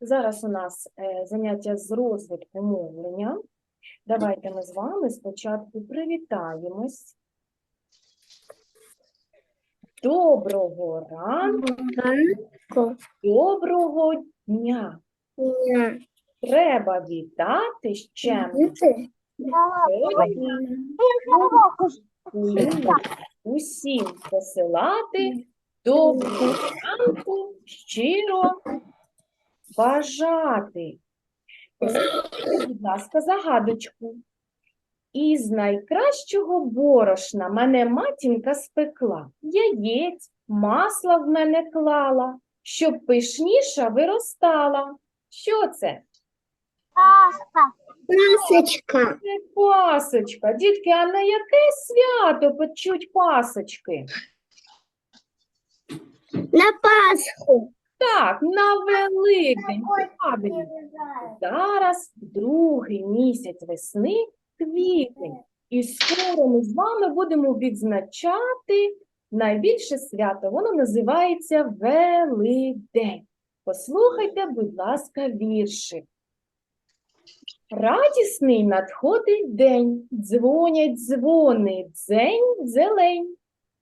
Зараз у нас е, заняття з розвитку мовлення. Давайте ми з вами спочатку привітаємось. Доброго ранку, доброго дня. Треба вітати чим? Усім посилати доброго ранку, щиро бажати. Будь ласка, загадочку. Із найкращого борошна мене матінка спекла, яєць, масла в мене клала, щоб пишніша виростала. Що це? Пасочка. Це пасочка. Дітки, а на яке свято печуть пасочки? На Пасху. Так, на Великдень. Правильно. Зараз другий місяць весни, квітень. І скоро ми з вами будемо відзначати найбільше свято. Воно називається Великдень. Послухайте, будь ласка, віршик. Радісний надходить день, дзвонять дзвони, дзень, зелень.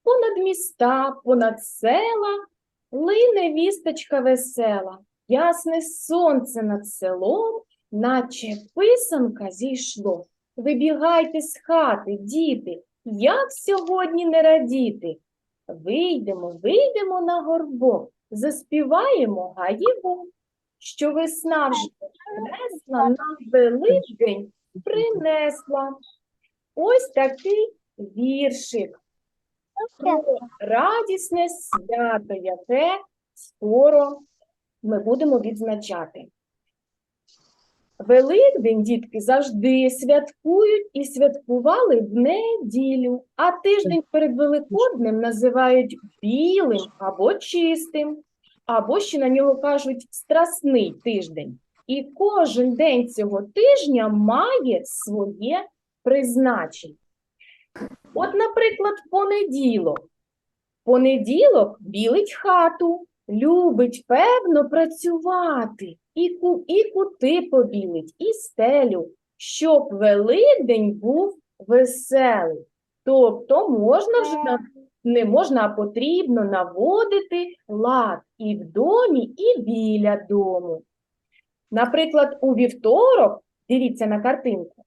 Понад міста, понад села, лине вісточка весела. Ясне сонце над селом, наче писанка зійшло. Вибігайте з хати, діти, як сьогодні не радіти. Вийдемо, вийдемо на горбок, заспіваємо гаїву, що весна вже принесла на Великдень принесла. Ось такий віршик. Радісне свято, яке скоро ми будемо відзначати. Великдень дітки завжди святкують і святкували в неділю, а тиждень перед Великоднем називають білим або чистим, або ще на нього кажуть страсний тиждень. І кожен день цього тижня має своє призначення. От, наприклад, понеділок. Понеділок білить хату, любить певно працювати, і, ку, і кути побілить, і стелю, щоб Великдень був веселий. Тобто можна вже не можна, а потрібно наводити лад і в домі, і біля дому. Наприклад, у вівторок, дивіться на картинку,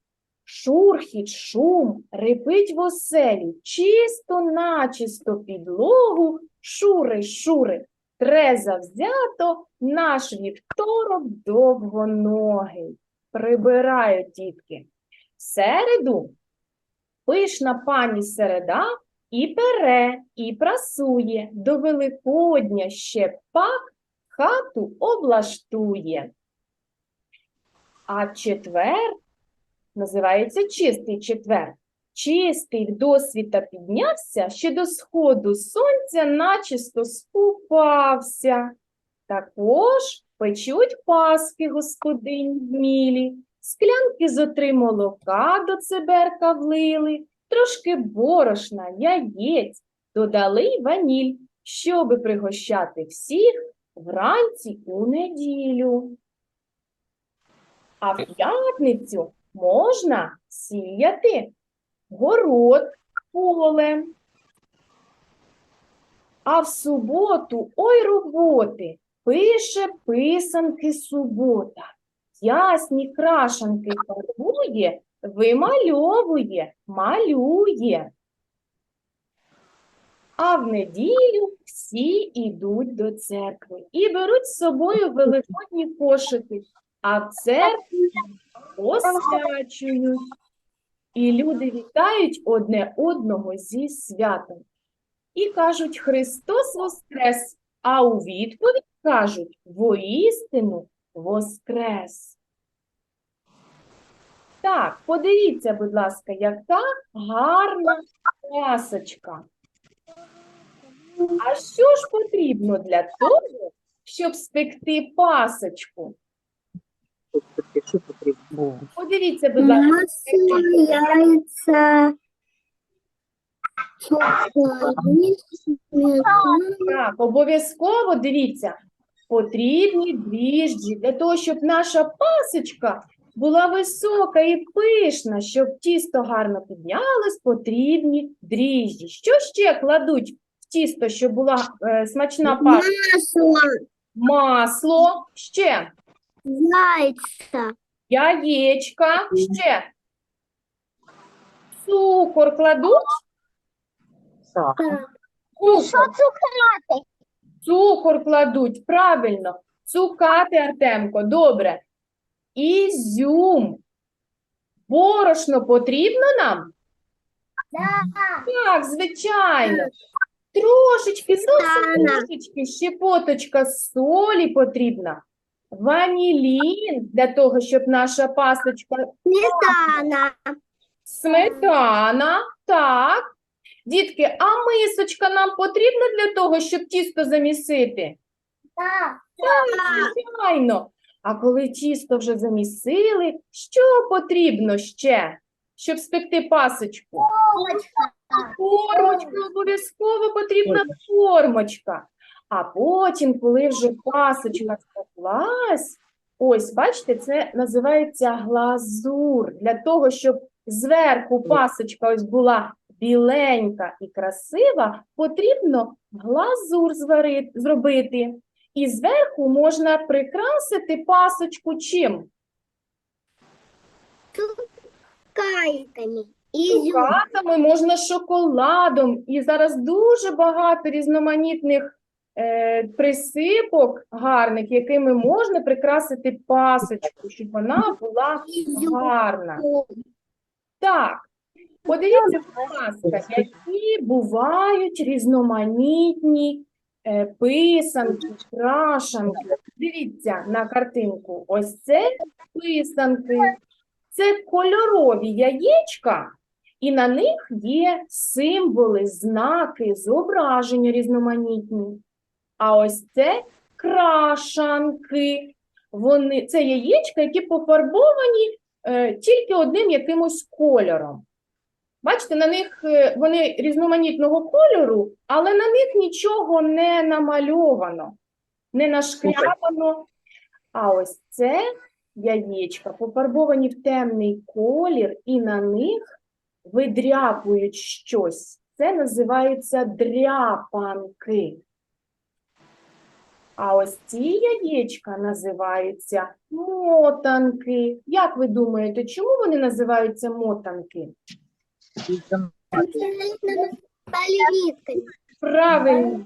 Шурхіт, шум, репить в оселі, чисто начисто підлогу, шури, шури, тре завзято, наш вівторок довгоногий. Прибирають дітки. Середу пишна пані середа і пере, і прасує, до Великодня ще пак хату облаштує. А четвер називається чистий четвер. Чистий досвіта піднявся, ще до сходу сонця начисто скупався. Також печуть паски господинь вмілі, склянки зо три молока до циберка влили, трошки борошна, яєць, додали й ваніль, щоби пригощати всіх вранці у неділю. А в п'ятницю можна сіяти город, поле. А в суботу ой роботи, пише писанки субота. Ясні крашанки фарбує, вимальовує, малює. А в неділю всі йдуть до церкви і беруть з собою великодні кошики, а в церкві освячують. І люди вітають одне одного зі святом. І кажуть Христос Воскрес, а у відповідь кажуть воістину Воскрес. Так, подивіться, будь ласка, яка гарна пасочка. А що ж потрібно для того, щоб спекти пасочку? Що потрібно? Подивіться, будь ласка. Масло, яйця. Так, обов'язково дивіться. потрібні дріжджі для того, щоб наша пасочка була висока і пишна, щоб тісто гарно піднялось, потрібні дріжджі. Що ще кладуть в тісто, щоб була е, смачна? Масло. Масло, ще Яйца. яєчка, ще цукор кладуть. Сахар. Цукор. Цукор кладуть, правильно. Цукати, Артемко, добре. Ізюм. Борошно потрібно нам? Так, Так, звичайно. Трошечки, зовсім трошечки, щепоточка солі потрібна. Ванілін для того, щоб наша пасочка Сметана. Сметана, так. Дітки, а мисочка нам потрібна для того, щоб тісто замісити? Так, звичайно. А коли тісто вже замісили, що потрібно ще, щоб спекти пасочку? Формочка, обов'язково потрібна формочка. А потім, коли вже пасочка спеклась, ось, бачите, це називається глазур. Для того, щоб зверху пасочка ось була біленька і красива, потрібно глазур зробити. І зверху можна прикрасити пасочку чим? Кайками. Изюм. Цукатами, можна шоколадом. І зараз дуже багато різноманітних присипок гарних, якими можна прикрасити пасочку, щоб вона була гарна. Так, подивіться, будь ласка, які бувають різноманітні е, писанки, крашанки. Дивіться на картинку. Ось це писанки. Це кольорові яєчка, і на них є символи, знаки, зображення різноманітні. А ось це крашанки. Вони, це яєчка, які пофарбовані е, тільки одним якимось кольором. Бачите, на них е, вони різноманітного кольору, але на них нічого не намальовано, не нашкрябано. А ось це яєчка пофарбовані в темний колір, і на них видряпують щось. Це називаються дряпанки. А ось ці яєчка називаються мотанки. Як ви думаєте, чому вони називаються мотанки? Правильно,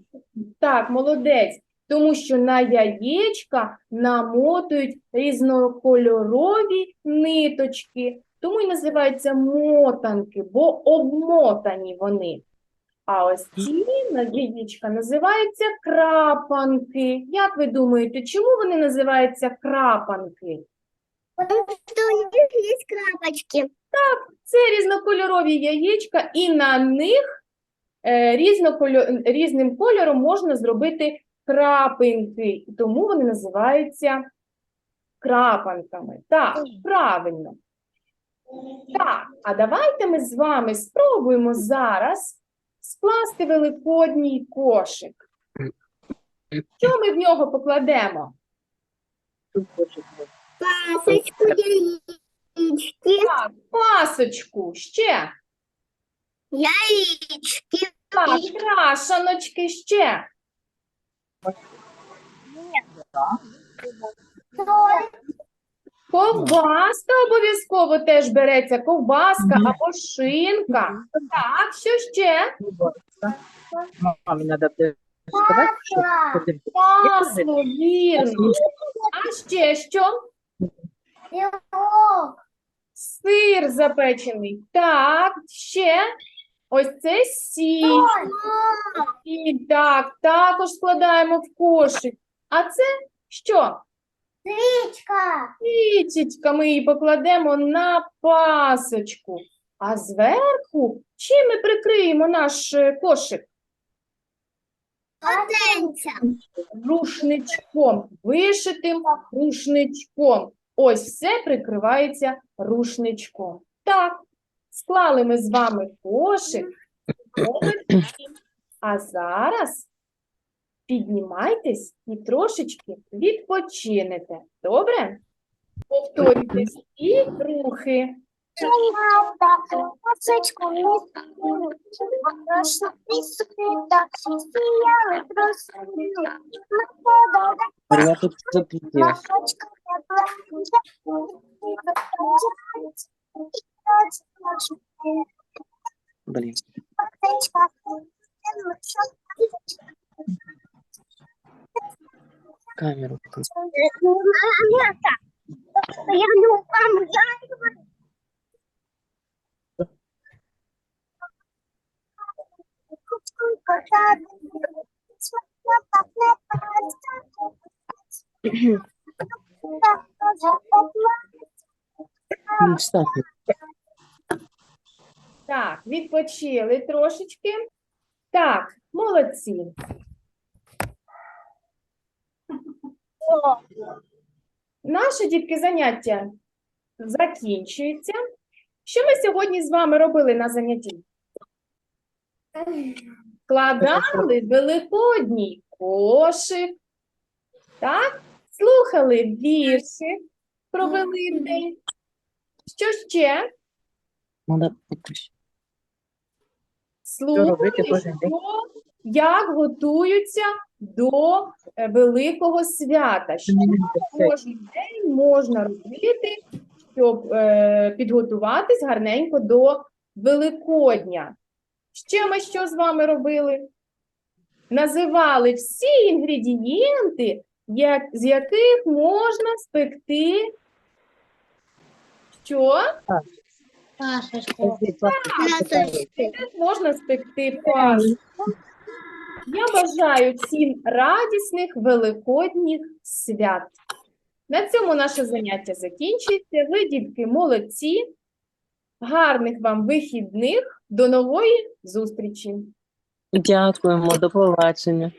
так, молодець. Тому що на яєчка намотують різнокольорові ниточки. Тому і називаються мотанки, бо обмотані вони. А ось ці на яєчка називаються крапанки. Як ви думаєте, чому вони називаються крапанки? Потому что у них есть крапочки. Це різнокольорові яєчка, і на них е, різнокольо- різним кольором можна зробити крапинки, і тому вони називаються крапанками. Так, правильно. Так, а давайте ми з вами спробуємо зараз скласти великодній кошик. Що ми в нього покладемо? Пасочку, яички, Так, пасочку, ще. яички, Так, крашаночки, ще. Ковбаска обов'язково теж береться, ковбаска або шинка. Так, що ще? Мамі треба буде сказати, що. Масло, вірно. А ще що? Сир запечений. Так, ще. Ось це сіль. Сіль, так, також складаємо в кошик. А це що? Речка. Свічечка ми її покладемо на пасочку. А зверху чим ми прикриємо наш е, кошик? Полотенце. Рушничком, вишитим рушничком. Ось все прикривається рушничком. Так, склали ми з вами кошик. А зараз піднімайтесь і трошечки відпочинете. Добре? Повторюйте всі рухи. Я тут Так, відпочили трошечки. Так, молодці. Наше дітки заняття закінчується. Що ми сьогодні з вами робили на занятті? Складали великодній кошик, так? Слухали вірші про Великдень. Що ще? надо выключить. Слухали, робити кожен день? як готуються до е, Великого свята. Що кожен день можна робити, щоб е, підготуватись гарненько до Великодня. Ще ми що з вами робили? Називали всі інгредієнти, як, з яких можна спекти. Що? Як можна спекти пасху. Я бажаю всім радісних великодніх свят. На цьому наше заняття закінчується. Ви, дітки, молодці. Гарних вам вихідних. До нової зустрічі. Дякуємо, до побачення.